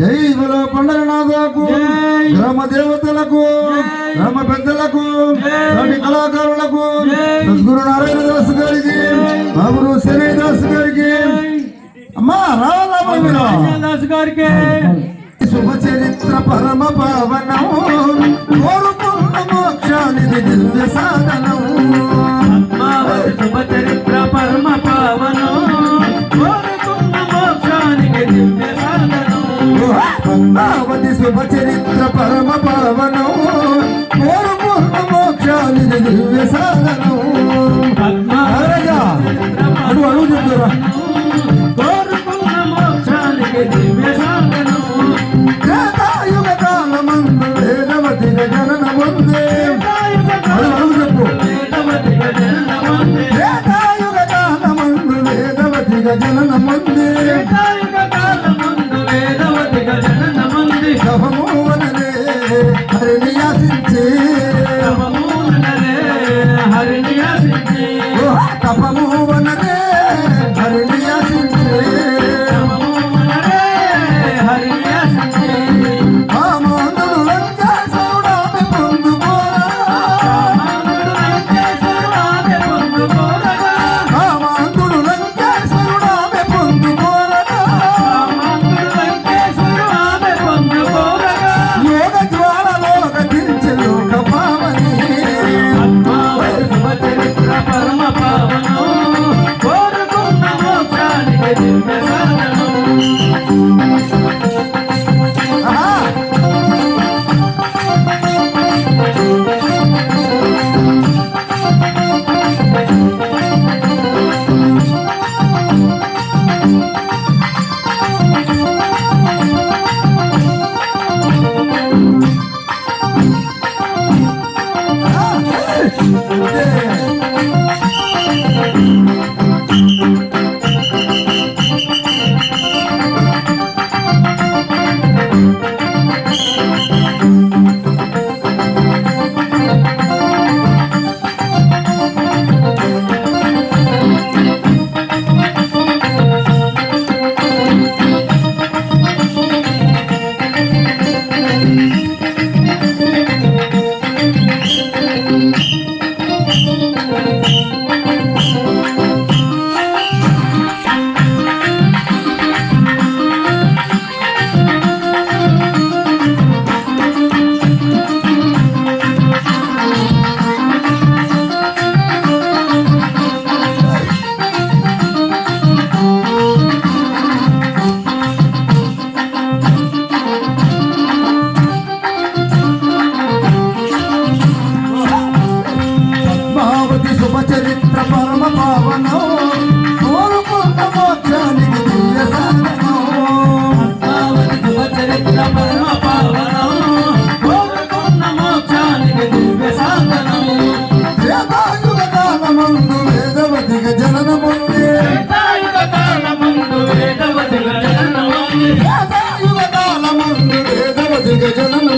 జై బలో పండరనాథకు. గ్రామ దేవతలకు గ్రామ పెద్దలకు నాటి కళాకారులకు. సద్గురు నారాయణ దాస్ గారికి గురు శని దాస్ గారికి. అమ్మా రావాలా దాస్ గారికి. శుభ చరిత్ర పరమ పావనం కోరుకున్న మోక్షానిది దివ్య సాధనం పద్మావతి శుభ చరిత్ర పరమ పావనం కోరుకున్న మోక్షానిది దివ్య సాధనం. అడుగు అడుగు చెప్తారా Gajah.